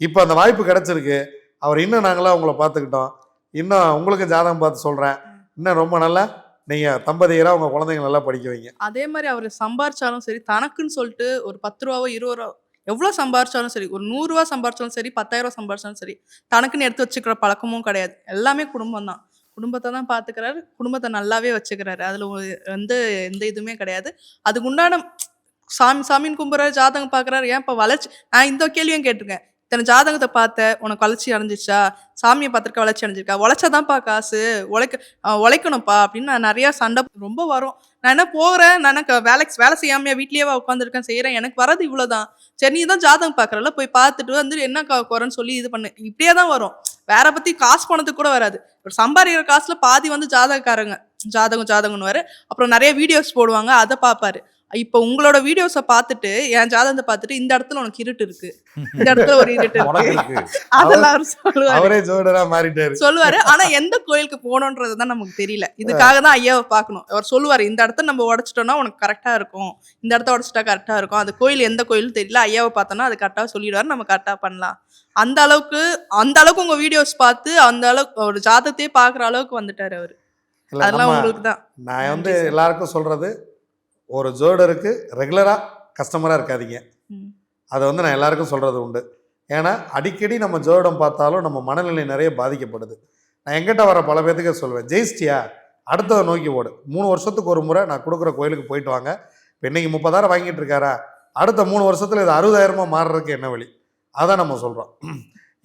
இப்போ அந்த வாய்ப்பு கிடைச்சிருக்கு. அவர் இன்னும் நாங்களாம் உங்களை பார்த்துக்கிட்டோம். இன்னும் உங்களுக்கு ஜாதகம் பார்த்து சொல்கிறேன் இன்னும் ரொம்ப நல்லா நீங்கள் தம்பதியராக உங்கள் குழந்தைங்க நல்லா படிக்க வைங்க. அதே மாதிரி அவர் சம்பாரிச்சாலும் சரி தனக்குன்னு சொல்லிட்டு ஒரு பத்து ரூபாவோ இருபது ரூபா எவ்வளோ சம்பாரிச்சாலும் சரி ஒரு நூறுரூவா சம்பாரிச்சாலும் சரி பத்தாயிரம் சம்பாரிச்சாலும் சரி தனக்குன்னு எடுத்து வச்சுக்கிற பழக்கமும் கிடையாது. எல்லாமே குடும்பம் தான். குடும்பத்தை தான் பார்த்துக்கிறாரு குடும்பத்தை நல்லாவே வச்சுக்கிறாரு. அதில் வந்து எந்த இதுவுமே கிடையாது. அதுக்கு உண்டான சாமி சாமின்னு கும்பிட்றாரு ஜாதகம் பார்க்குறாரு. ஏன் இப்போ வளர்ச்சி நான் இந்த கேள்வியும் கேட்டிருக்கேன். இத்தனை ஜாதகத்தை பார்த்த உனக்கு வளர்ச்சி அடைஞ்சிச்சா சாமியை பார்த்துருக்க வளர்ச்சி அடைஞ்சிருக்கா? உழைச்சாதான்ப்பா காசு. உழைக்க உழைக்கணும்ப்பா அப்படின்னு நான் நிறையா சண்டை ரொம்ப வரும். நான் என்ன போகிறேன் நான் எனக்கு வேலைக்கு வேலை செய்யாமையா வீட்லயேவா உட்காந்துருக்கேன் செய்கிறேன் எனக்கு வரது இவ்வளோதான் சரி நீ தான் ஜாதகம் பார்க்குறல போய் பார்த்துட்டு வந்து என்ன குறைன்னு சொல்லி இது பண்ணு. இப்படியே தான் வரும். வேற பற்றி காசு போனதுக்கு கூட வராது. ஒரு சம்பாதிக்கிற காசில் பாதி வந்து ஜாதகக்காரங்க ஜாதகம் ஜாதகம்னு வர அப்புறம் நிறைய வீடியோஸ் போடுவாங்க அதை பார்ப்பாரு. இப்போ உங்களோட வீடியோஸை பார்த்துட்டு என் ஜாதகத்தை பார்த்துட்டு இந்த இடத்துல உனக்கு இருட்டு இருக்கு. இந்த இடத்துல ஒரு இருட்டு இருக்கு. அதெல்லாம் சொல்லுவாரு. அவரே ஜோடராக மாறிட்டாரு. சொல்லுவாரு. ஆனா எந்த கோயிலுக்கு போகணுன்றது தான் நமக்கு தெரியல. இதுக்காக தான் ஐயாவை பார்க்கணும். அவர் சொல்லுவாரு இந்த இடத்த நம்ம உடைச்சிட்டோம்னா உனக்கு கரெக்டா இருக்கும். இந்த இடத்த உடைச்சிட்டா கரெக்டா இருக்கும். அந்த கோயில் எந்த கோயிலும் தெரியல. ஐயாவை பார்த்தோம்னா அது கரெக்டா சொல்லிடுவாரு. நம்ம கரெக்டா பண்ணலாம். அந்த அளவுக்கு அந்த அளவுக்கு உங்க வீடியோஸ் பார்த்து அந்த அளவுக்கு ஒரு ஜாதத்தையே பாக்குற அளவுக்கு வந்துட்டாரு அவரு. அதெல்லாம் உங்களுக்கு தான். நான் வந்து எல்லாருக்கும் சொல்றது ஒரு ஜோடருக்கு ரெகுலராக கஸ்டமராக இருக்காதீங்க. அதை வந்து நான் எல்லாருக்கும் சொல்றது உண்டு. ஏன்னா அடிக்கடி நம்ம ஜோடம் பார்த்தாலும் நம்ம மனநிலை நிறைய பாதிக்கப்படுது. நான் எங்கிட்ட வர பல பேத்துக்கு சொல்லுவேன் ஜெயிச்சிட்டியா? அடுத்ததை நோக்கி ஓடு. மூணு வருஷத்துக்கு ஒரு முறை நான் கொடுக்குற கோயிலுக்கு போயிட்டு வாங்க. இப்போ இன்னைக்கு முப்பதாயிரம் வாங்கிட்டு இருக்காரா? அடுத்த மூணு வருஷத்துல இது அறுபதாயிரமா மாறுறதுக்கு என்ன வழி? அதான் நம்ம சொல்றோம்.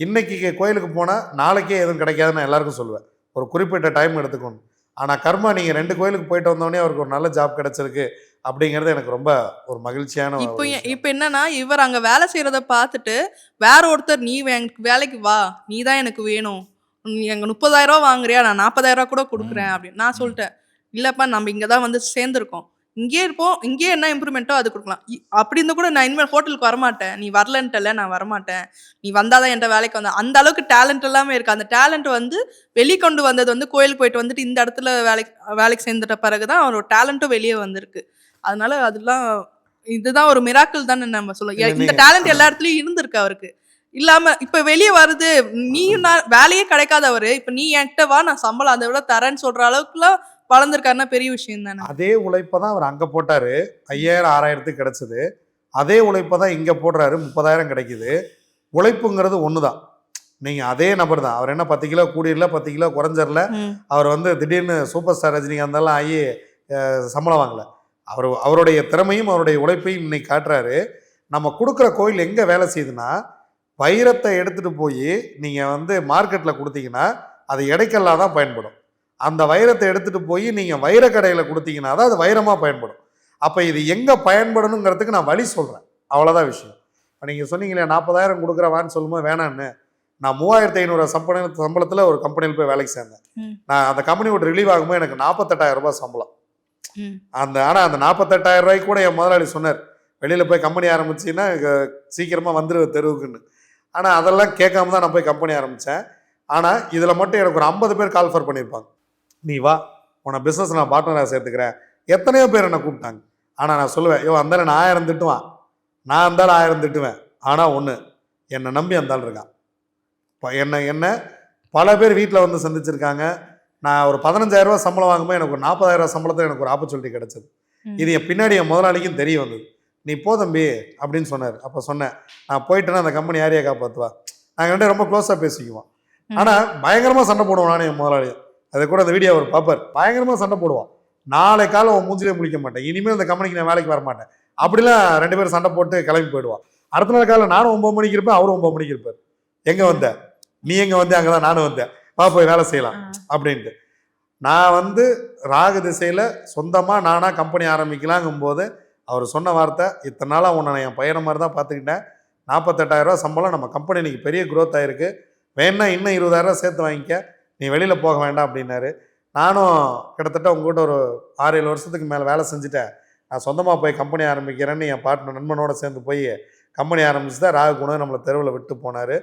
இன்னைக்கு கோயிலுக்கு போனால் நாளைக்கே எதுவும் கிடைக்காதுன்னு நான் எல்லாருக்கும் சொல்லுவேன். ஒரு குறிப்பிட்ட டைம் எடுத்துக்கணும் ஆனால் கர்மா நீங்கள் ரெண்டு கோயிலுக்கு போயிட்டு வந்தோடனே அவருக்கு ஒரு நல்ல ஜாப் கிடைச்சிருக்கு. அப்படிங்கிறது எனக்கு ரொம்ப ஒரு மகிழ்ச்சியான இப்போ. இப்போ என்னன்னா இவர் அங்க வேலை செய்யறத பார்த்துட்டு வேற ஒருத்தர் நீ எனக்கு வேலைக்கு வா. நீ தான் எனக்கு வேணும். நீ எங்க முப்பதாயிரம் ரூபா வாங்குறியா? நான் நாற்பதாயிரம் ரூபா கூட கொடுக்குறேன் அப்படின்னு. நான் சொல்லிட்டேன் இல்லப்பா நம்ம இங்க தான் வந்து சேர்ந்துருக்கோம். இங்கே இருப்போம். இங்கே என்ன இம்ப்ரூவ்மெண்ட்டோ அது கொடுக்கலாம். அப்படி இருந்தா கூட நான் இனிமேல் ஹோட்டலுக்கு வரமாட்டேன். நீ வரலன்ட்டல நான் வரமாட்டேன். நீ வந்தாதான் என்கிட்ட வேலைக்கு வந்த அந்த அளவுக்கு டேலண்ட் எல்லாமே இருக்கு. அந்த டேலண்ட் வந்து வெளிக்கொண்டு வந்தது வந்து கோயிலுக்கு போயிட்டு வந்துட்டு இந்த இடத்துல வேலைக்கு வேலைக்கு சேர்ந்துட்ட பிறகு தான் அவரோட டேலண்ட்டும் வெளியே வந்திருக்கு. அதனால அதெல்லாம் இதுதான் ஒரு மிராக்கிள் தானே நம்ம சொல்லுவோம் இந்த நீங்க- டேலண்ட் எல்லா இடத்துலயும் இருந்திருக்கு அவருக்கு. இல்லாம இப்ப வெளியே வருது நீயும் நான் வேலையே கிடைக்காதவரு இப்ப நீ என்கிட்ட வா நான் சம்பளம் அதை விட தரேன்னு சொல்ற அளவுக்குலாம் வளர்ந்துருக்காருன்னா பெரிய விஷயம் தானே. அதே உழைப்பை தான் அவர் அங்கே போட்டார். ஐயாயிரம் ஆறாயிரத்துக்கு கிடைச்சது. அதே உழைப்பை தான் இங்கே போடுறாரு. முப்பதாயிரம் கிடைக்குது. உழைப்புங்கிறது ஒன்று தான் நீங்கள் அதே நபர் தான். அவர் என்ன பத்து கிலோ கூடியில பத்து கிலோ குறைஞ்சரில். அவர் வந்து திடீர்னு சூப்பர் ஸ்டார் ரஜினிகாந்தெல்லாம் ஆகி சம்பளம் வாங்கல. அவர் அவருடைய திறமையும் அவருடைய உழைப்பையும் இன்னைக்கு காட்டுறாரு. நம்ம கொடுக்குற கோயில் எங்கே வேலை செய்யுதுன்னா வைரத்தை எடுத்துகிட்டு போய் நீங்கள் வந்து மார்க்கெட்டில் கொடுத்தீங்கன்னா அது எடைக்கல்லாக தான் பயன்படும். அந்த வைரத்தை எடுத்துகிட்டு போய் நீங்கள் வைர கடையில் கொடுத்தீங்கன்னா தான் அது வைரமாக பயன்படும். அப்போ இது எங்கே பயன்படணுங்கிறதுக்கு நான் வழி சொல்கிறேன் அவ்வளோதான் விஷயம். இப்போ நீங்கள் சொன்னீங்களே நாற்பதாயிரம் கொடுக்குறவான்னு சொல்லும்போது வேணான்னு நான் மூவாயிரத்தி ஐநூறு சம்பள சம்பளத்தில் ஒரு கம்பெனியில் போய் வேலைக்கு சேர்ந்தேன். நான் அந்த கம்பெனி விட்டு ரிலீவ் ஆகும்போது எனக்கு நாற்பத்தெட்டாயிரம் ரூபாய் சம்பளம். அந்த ஆனால் அந்த நாற்பத்தெட்டாயிரம் ரூபாய்க்கு கூட என் முதலாளி சொன்னார் வெளியில் போய் கம்பெனி ஆரம்பிச்சின்னா சீக்கிரமாக வந்துடுவ தெருவுக்குன்னு. ஆனால் அதெல்லாம் கேட்காம தான் நான் போய் கம்பெனி ஆரம்பித்தேன் ஆனால் இதில் மட்டும் எனக்கு ஒரு ஐம்பது பேர் கால் ஃபர் பண்ணியிருப்பாங்க. நீ வா உன பிஸ்னஸ் நான் பார்ட்னராக சேர்த்துக்கிறேன். எத்தனையோ பேர் என்னை கூப்பிட்டாங்க. ஆனால் நான் சொல்லுவேன் யோ அந்த நான் ஆயிரம் திட்டுவான். நான் இருந்தாலும் ஆயிரம் திட்டுவேன். ஆனால் ஒன்று என்னை நம்பி அந்தாலும் இருக்கான். இப்போ என்னை என்ன பல பேர் வீட்டில் வந்து சந்திச்சிருக்காங்க. நான் ஒரு 15000 ரூபாய் சம்பளம் வாங்கும்போது எனக்கு ஒரு 40000 ரூபாய் சம்பளத்தில் எனக்கு ஒரு ஆப்பர்ச்சுனிட்டி கிடைச்சது. இது என் பின்னாடி என் முதலாளிக்கும் தெரிய வந்தது. நீ போ தம்பி அப்படின்னு சொன்னார். அப்போ சொன்னேன் நான் போயிட்டேன்னா அந்த கம்பெனி யாரையா காப்பாற்றுவா நாங்கள் ரெண்டு ரொம்ப க்ளோஸாக பேசிக்குவோம். ஆனால் பயங்கரமாக சண்டை போடுவோம் நானும் என் முதலாளி. அதை கூட அந்த வீடியோ அவர் பார்ப்பார். பயங்கரமாக சண்டை போடுவான். நாளை காலம் உன் மூஞ்சிலே முழிக்க மாட்டேன். இனிமேல் இந்த கம்பெனிக்கு நான் வேலைக்கு வர மாட்டேன் அப்படிலாம் ரெண்டு பேரும் சண்டை போட்டு கிளம்பி போயிடுவான். அடுத்த நாள் காலையில் நானும் ஒன்பது மணிக்கு இருப்பேன் அவரும் ஒன்பது மணிக்கு இருப்பார். எங்கே வந்த? நீ எங்கே வந்து? அங்கே தான் நானும் வந்தேன். வா போய் வேலை செய்யலாம் அப்படின்ட்டு. நான் வந்து ராகு திசையில் சொந்தமாக நானாக கம்பெனி ஆரம்பிக்கலாங்கும்போது அவர் சொன்ன வார்த்தை இத்தனை நாளாக உன்னை என் பையனை மாதிரி தான் பார்த்துக்கிட்டேன் நாற்பத்தெட்டாயிரரூவா சம்பளம் நம்ம கம்பெனி இன்னைக்கு பெரிய growth ஆயிருக்கு. வேணா இன்னும் இருபதாயிரரூவா சேர்த்து வாங்கிக்க. நீ வெளியில் போக வேண்டாம் அப்படின்னாரு. நானும் கிட்டத்தட்ட உங்ககிட்ட ஒரு ஆறு ஏழு வருஷத்துக்கு மேலே வேலை செஞ்சுட்டேன். நான் சொந்தமாக போய் கம்பெனி ஆரம்பிக்கிறேன்னு என் பார்ட்னர் நண்பனோட சேர்ந்து போய் கம்பெனி ஆரம்பிச்சு தான் ராகுகுணம் நம்மளை தெருவில் விட்டு போனார்.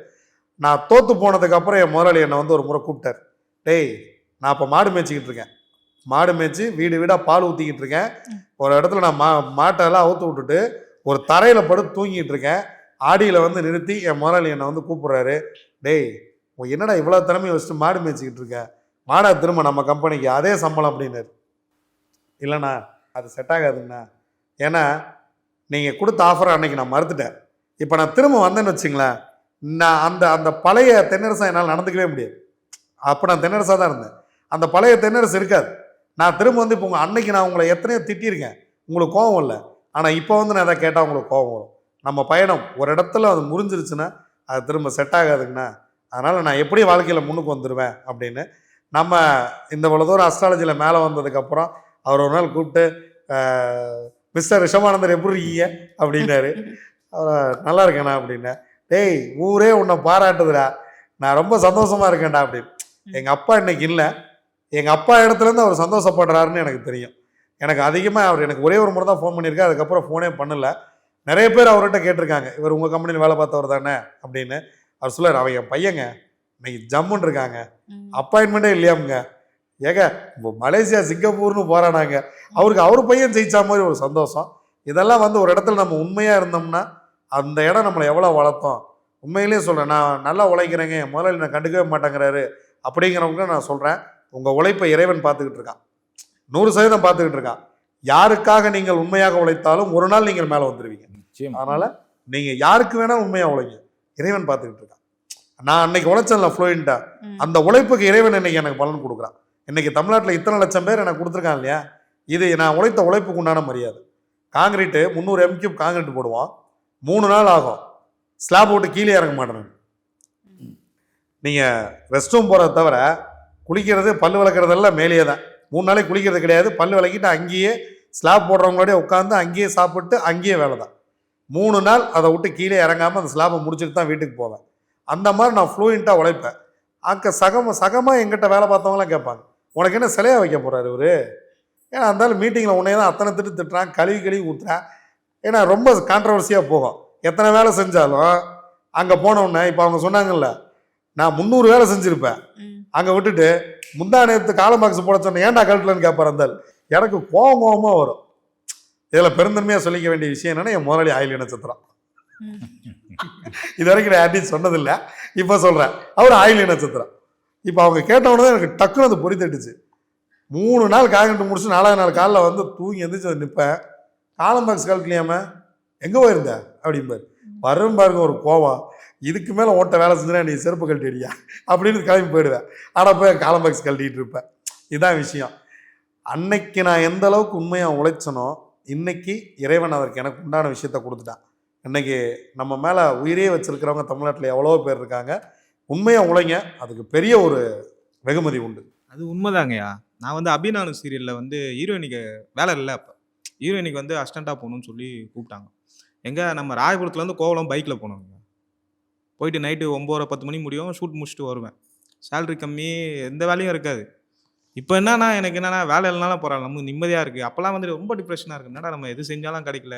நான் தோற்று போனதுக்கப்புறம் என் முதலாளி என்னை வந்து ஒரு முறை கூப்பிட்டார். டேய் நான் இப்போ மாடு மேய்ச்சிக்கிட்டு இருக்கேன். மாடு மேய்ச்சி வீடு வீடாக பால் ஊற்றிக்கிட்டு இருக்கேன். ஒரு இடத்துல நான் மா மாட்டெல்லாம் அவுத்து விட்டுட்டு ஒரு தரையில் படுத்து தூங்கிட்டு இருக்கேன். ஆடியில் வந்து நிறுத்தி என் முதலாளி என்னை வந்து கூப்பிட்றாரு. டேய் உன் என்னடா இவ்வளோ திறமையை வச்சுட்டு மாடு மேய்ச்சிக்கிட்டு இருக்க? மாடா திரும்ப நம்ம கம்பெனிக்கு அதே சம்பளம் அப்படின்னாரு. இல்லைண்ணா அது செட் ஆகாதுங்கண்ணா. ஏன்னா நீங்கள் கொடுத்த ஆஃபரை அன்னைக்கு நான் மறுத்துட்டேன். இப்போ நான் திரும்ப வந்தேன்னு வச்சுங்களேன் நான் அந்த அந்த பழைய தென்னரசா என்னால் நடந்துக்கவே முடியாது. அப்போ நான் தென்னரசாக தான் இருந்தேன். அந்த பழைய தென்னரசு இருக்காது. நான் திரும்ப வந்து இப்போ உங்கள் அன்னைக்கு நான் உங்களை எத்தனையோ திட்டியிருக்கேன். உங்களுக்கு கோவம் இல்லை. ஆனால் இப்போ வந்து நான் எதை கேட்டால் உங்களுக்கு கோவம் வரும். நம்ம பயணம் ஒரு இடத்துல அது முறிஞ்சிருச்சுன்னா அது திரும்ப செட் ஆகாதுங்கண்ணா. அதனால் நான் எப்படி வாழ்க்கையில் முன்னுக்கு வந்துடுவேன் அப்படின்னு. நம்ம இந்த இவ்வளோ தூரம் அஸ்ட்ராலஜியில் மேலே வந்ததுக்கப்புறம் அவர் ஒரு நாள் கூப்பிட்டு மிஸ்டர் ரிஷபானந்தர் எப்படி இருக்கீங்க? அப்படின்னாரு. அவர் நல்லா இருக்கேண்ணா அப்படின்னேன் டேய் ஊரே உன்னை பாராட்டுதுடா. நான் ரொம்ப சந்தோஷமா இருக்கேன்டா அப்படின்னு எங்கள் அப்பா இன்னைக்கு இல்லை. எங்கள் அப்பா இடத்துலேருந்து அவர் சந்தோஷப்படுறாருன்னு எனக்கு தெரியும். எனக்கு அதிகமாக அவர் எனக்கு ஒரே ஒரு முறை தான் ஃபோன் பண்ணியிருக்காரு. அதுக்கப்புறம் ஃபோனே பண்ணல. நிறைய பேர் அவர்கிட்ட கேட்டிருக்காங்க. இவர் உங்கள் கம்பெனியில் வேலை பார்த்தவர் தானே அப்படின்னு. அவர் சொல்லார் அவன் என் பையங்க. இன்னைக்கு ஜம்முன்னு இருக்காங்க. அப்பாயின்மெண்ட்டே இல்லையாமுங்க. ஏங்க இப்போ மலேசியா சிங்கப்பூர்னு போறானாங்க. அவருக்கு அவர் பையன் ஜெயிச்சா மாதிரி ஒரு சந்தோஷம். இதெல்லாம் வந்து ஒரு இடத்துல நம்ம உண்மையாக இருந்தோம்னா அந்த இடம் நம்மளை எவ்வளோ வளர்த்தோம். உண்மையிலேயே சொல்கிறேன் நான் நல்லா உழைக்கிறேங்க என் முதலாளி நான் கண்டுக்கவே மாட்டேங்கிறாரு அப்படிங்கிறவங்க நான் சொல்கிறேன் உங்கள் உழைப்பை இறைவன் பார்த்துக்கிட்டு இருக்கான். நூறு சதவீதம் பார்த்துக்கிட்டு இருக்கான். யாருக்காக நீங்கள் உண்மையாக உழைத்தாலும் ஒரு நாள் நீங்கள் மேலே வந்துடுவீங்க நிச்சயம். அதனால் நீங்கள் யாருக்கு வேணால் உண்மையாக உழைங்க. இறைவன் பார்த்துக்கிட்டு இருக்கான். நான் அன்னைக்கு உழைச்சேன்ல ஃப்ளூயண்ட்டாக. அந்த உழைப்புக்கு இறைவன் இன்னைக்கு எனக்கு பலன் கொடுக்குறான். இன்னைக்கு தமிழ்நாட்டில் இத்தனை லட்சம் பேர் எனக்கு கொடுத்துருக்கான் இல்லையா? இது நான் உழைத்த உழைப்புக்கு உண்டான மரியாதை. காங்கிரீட்டு முந்நூறு எம்கியூப் காங்கிரீட் போடுவோம். மூணு நாள் ஆகும். ஸ்லாப் விட்டு கீழே இறங்க மாட்டேன். நீங்கள் ரெஸ்ட் ரூம் போகிறத தவிர குளிக்கிறது பல் விளக்குறதெல்லாம் மேலேயே தான். மூணு நாளைக்கு குளிக்கிறது கிடையாது. பல் விளக்கிட்டு அங்கேயே ஸ்லாப் போடுறவங்களோடய உட்காந்து அங்கேயே சாப்பிட்டு அங்கேயே வேலை தான். மூணு நாள் அதை விட்டு கீழே இறங்காமல் அந்த ஸ்லாப்பை முடிச்சுட்டு தான் வீட்டுக்கு போவேன். அந்த மாதிரி நான் ஃப்ளூயண்ட்டாக உழைப்பேன். அங்கே சகம சகமாக எங்கிட்ட வேலை பார்த்தவங்களாம் கேட்பாங்க உனக்கு என்ன சிலையாக வைக்க போகிறாரு இவரு? ஏன்னா அந்த மீட்டிங்கில் உன்னே தான் அத்தனை திட்டு திட்டுறான் கழுவி கழுவி ஊற்றுறான் ஏன்னா ரொம்ப கான்ட்ரவர்சியாக போகும். எத்தனை வேலை செஞ்சாலும் அங்கே போனவுடனே இப்போ அவங்க சொன்னாங்கல்ல நான் முந்நூறு வேலை செஞ்சுருப்பேன். அங்கே விட்டுட்டு முந்தா நேரத்து காலம் பாக்ஸ் போட சொன்னேன் ஏன்டா கழட்டலன்னு கேட்பார் ஆள். எனக்கு கோவம் கோவமாக வரும். இதில் பெருந்தன்மையாக சொல்லிக்க வேண்டிய விஷயம் என்னன்னா என் முதலாளி ஆயிலி நட்சத்திரம். இது வரைக்கும் நான் யார்ட்டையும் சொன்னதில்லை. இப்போ சொல்கிறேன் அவர் ஆயிலி நட்சத்திரம் இப்போ அவங்க கேட்டவொடனே எனக்கு டக்குன்னு அது பொறி தட்டுச்சு. மூணு நாள் காங்கிட்டு முடிச்சு நாலாவது நாள் காலைல வந்து தூங்கி எந்திரிச்சு நிற்பேன் காலம் பாக்ஸ் எங்கே போயிருந்த? அப்படிம்பாரு. வரும் பாருங்க ஒரு கோவம். இதுக்கு மேலே ஓட்ட வேலை செஞ்சுனா நீ செருப்பு கழட்டிடியா அப்படின்னு கிளம்பி போயிடுவேன் ஆனால் போய் காலம் பாக்ஸ் இருப்பேன் இதுதான் விஷயம். அன்னைக்கு நான் எந்த அளவுக்கு உண்மையாக உழைச்சனோ இன்னைக்கு இறைவன் அதற்கு எனக்கு உண்டான விஷயத்த கொடுத்துட்டான். இன்னைக்கு நம்ம மேலே உயிரே வச்சுருக்கிறவங்க தமிழ்நாட்டில் எவ்வளோ பேர் இருக்காங்க. உண்மையாக உழைங்க அதுக்கு பெரிய ஒரு வெகுமதி உண்டு. அது உண்மைதாங்கய்யா. நான் வந்து அபிநானு சீரியலில் வந்து ஹீரோயினிக்கு வேலை இல்லை அப்போ. ஹீரோயினிக்கு வந்து அஸ்டண்ட்டாக போகணும்னு சொல்லி கூப்பிட்டாங்க. எங்கே நம்ம ராயபுரத்துலேருந்து கோவலம் பைக்கில் போனோங்க போயிட்டு நைட்டு ஒம்போரை பத்து மணி முடியும் ஷூட் முடிச்சுட்டு வருவேன். சேலரி கம்மி எந்த வேலையும் இருக்காது. இப்போ என்னன்னா எனக்கு என்னன்னா வேலை இல்லைனாலும் பரவாயில்ல நமக்கு நிம்மதியாக இருக்குது அப்போல்லாம் வந்து ரொம்ப டிப்ரெஷனாக இருக்குது என்னடா நம்ம எது செஞ்சாலும் கிடைக்கல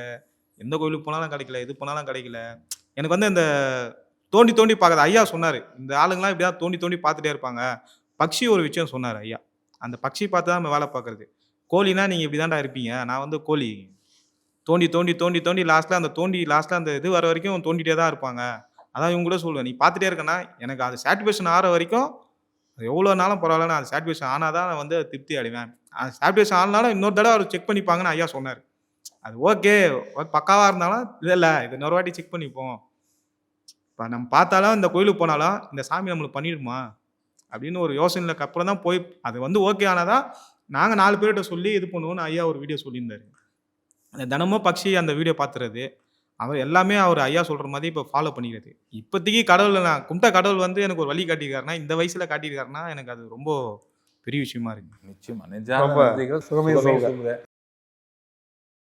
எந்த கோயிலுக்கு போனாலும் கிடைக்கல எது போனாலும் கிடைக்கல. எனக்கு வந்து இந்த தோண்டி தோண்டி பார்க்குறது ஐயா சொன்னார். இந்த ஆளுங்களாம் இப்படி தான் தோண்டி தோண்டி பார்த்துட்டே இருப்பாங்க. பக்ஷி ஒரு விஷயம் சொன்னார் ஐயா. அந்த பக்ஷி பார்த்து தான் நம்ம வேலை பார்க்குறது. கோழினா நீங்கள் இப்படி தான்டா இருப்பீங்க. நான் வந்து கோழி. தோண்டி தோண்டி தோண்டி தோண்டி லாஸ்ட்டில் அந்த தோண்டி லாஸ்ட்டில் அந்த இது வர வரைக்கும் தோண்டிட்டே தான் இருப்பாங்க. அதான் இவங்க கூட சொல்லுவேன். நீ பார்த்துட்டே இருக்கேன்னா எனக்கு அது சாட்டிஸ்ஃபேஷன் ஆகிற வரைக்கும் அது எவ்வளோ நாளும் பரவாயில்ல நான் சாட்டிஸ்ஃபேக்ஷன் ஆனால் தான் நான் வந்து திருப்தி அடைவேன். அது சாட்டிஸ்ஃபேஷன் ஆனாலும் இன்னொரு தடவை அவர் செக் பண்ணிப்பாங்கன்னு ஐயா சொன்னார். அது ஓகே பக்காவாக இருந்தாலும் இல்லை இல்லை. இது இன்னொரு வாட்டி செக் பண்ணிப்போம். இப்போ நம்ம பார்த்தாலும் இந்த கோயிலுக்கு போனாலும் இந்த சாமி நம்மளுக்கு பண்ணிடுமா? அப்படின்னு ஒரு யோசனைக்கு அப்புறம் தான் போய் அது வந்து ஓகே ஆனாதான் நாங்கள் நாலு பேர்கிட்ட சொல்லி இது பண்ணுவோம்னு ஐயா ஒரு வீடியோ சொல்லியிருந்தாரு. அந்த தினமும் பக்ஷி அந்த வீடியோ பார்த்துறது அவர் எல்லாமே அவர் ஐயா சொல்கிற மாதிரி இப்போ ஃபாலோ பண்ணிக்கிறது. இப்போதைக்கு கடவுள் நான் கும்பிட்ட கடவுள் வந்து எனக்கு ஒரு வழி காட்டியிருக்காருன்னா இந்த வயசில் காட்டியிருக்காருன்னா எனக்கு அது ரொம்ப பெரிய விஷயமா இருக்கு. நிச்சயமா. நிஜான